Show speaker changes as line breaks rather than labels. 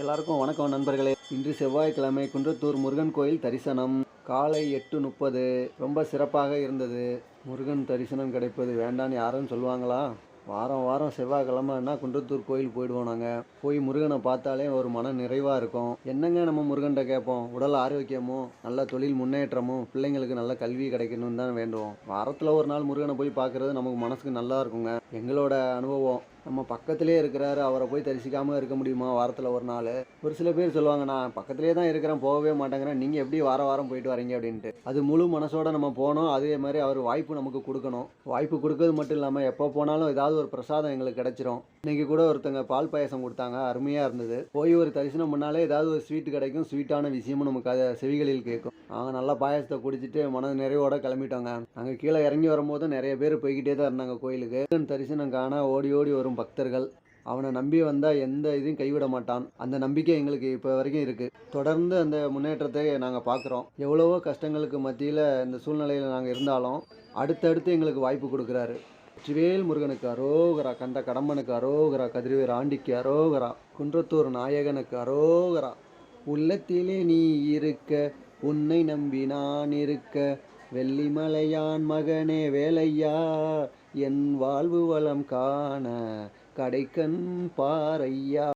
எல்லாருக்கும் வணக்கம் நண்பர்களே. இன்று செவ்வாய்க்கிழமை குன்றத்தூர் முருகன் கோயில் தரிசனம். காலை எட்டு முப்பது. ரொம்ப சிறப்பாக இருந்தது. முருகன் தரிசனம் கிடைப்பது வேண்டான்னு யாரும் சொல்லுவாங்களா? வாரம் வாரம் செவ்வாய்க்கிழமைன்னா குன்றத்தூர் கோயில் போயிடுவோம் நாங்கள் போய் முருகனை பார்த்தாலே ஒரு மன நிறைவாக இருக்கும். என்னங்க நம்ம முருகன்கிட்ட கேட்போம்? உடல் ஆரோக்கியமும் நல்ல தொழில் முன்னேற்றமும் பிள்ளைங்களுக்கு நல்ல கல்வி கிடைக்கணும்னு தான் வேண்டுவோம். வாரத்தில் ஒரு நாள் முருகனை போய் பார்க்குறது நமக்கு மனசுக்கு நல்லா இருக்குங்க. எங்களோட அனுபவம். நம்ம பக்கத்திலே இருக்கிறாரு அவரை போய் தரிசிக்காமல் இருக்க முடியுமா வாரத்தில் ஒரு நாள்? ஒரு சில பேர் சொல்லுவாங்க நான் பக்கத்திலே தான் இருக்கிறேன் போகவே மாட்டேங்கிறேன். நீங்கள் எப்படி வார வாரம் போயிட்டு வரீங்க? அப்படின்ட்டு. அது முழு மனசோட நம்ம போனோம் அதே மாதிரி அவர் வாய்ப்பு நமக்கு கொடுக்கணும். வாய்ப்பு கொடுக்கறது மட்டும் இல்லாமல் எப்போ போனாலும் ஏதாவது ஒரு பிரசாதம் எங்களுக்கு கிடச்சிரும். இன்றைக்கி கூட ஒருத்தங்க பால் பாயசம் கொடுத்தாங்க அருமையாக இருந்தது. போய் ஒரு தரிசனம் பண்ணாலே ஏதாவது ஒரு ஸ்வீட் கிடைக்கும். ஸ்வீட்டான விஷயமும் நமக்கு அதை செவிகளில் கேட்கும். நாங்கள் நல்லா பாயசத்தை குடிச்சிட்டு மன நிறைவோட கிளம்பிட்டோங்க. நாங்கள் கீழே இறங்கி வரும்போது நிறைய பேர் போய்கிட்டே தான் இருந்தாங்க கோயிலுக்கு. தரிசனம் காண ஓடி ஓடி வரும் பக்தர்கள். அவனை நம்பி வந்தால் எந்த இதையும் கைவிட மாட்டான். அந்த நம்பிக்கை எங்களுக்கு இப்போ வரைக்கும் இருக்குது தொடர்ந்து அந்த முன்னேற்றத்தை நாங்கள் பார்க்குறோம் எவ்வளவோ கஷ்டங்களுக்கு மத்தியில் இந்த சூழ்நிலையில் நாங்கள் இருந்தாலும் அடுத்தடுத்து எங்களுக்கு வாய்ப்பு கொடுக்குறாரு. வெற்றிவேல் முருகனுக்கு அரோகரா கந்த கடம்பனுக்கு அரோகரா கதிரவேர் ஆண்டிக்கு அரோகரா குன்றத்தூர் நாயகனுக்கு அரோகரா. உள்ளத்திலே நீ இருக்க உன்னை நம்பி நான் இருக்க. வெள்ளிமலையான் மகனே வேலையா என் வாழ்வு வளம் காண கடைக்கண் பாறையா.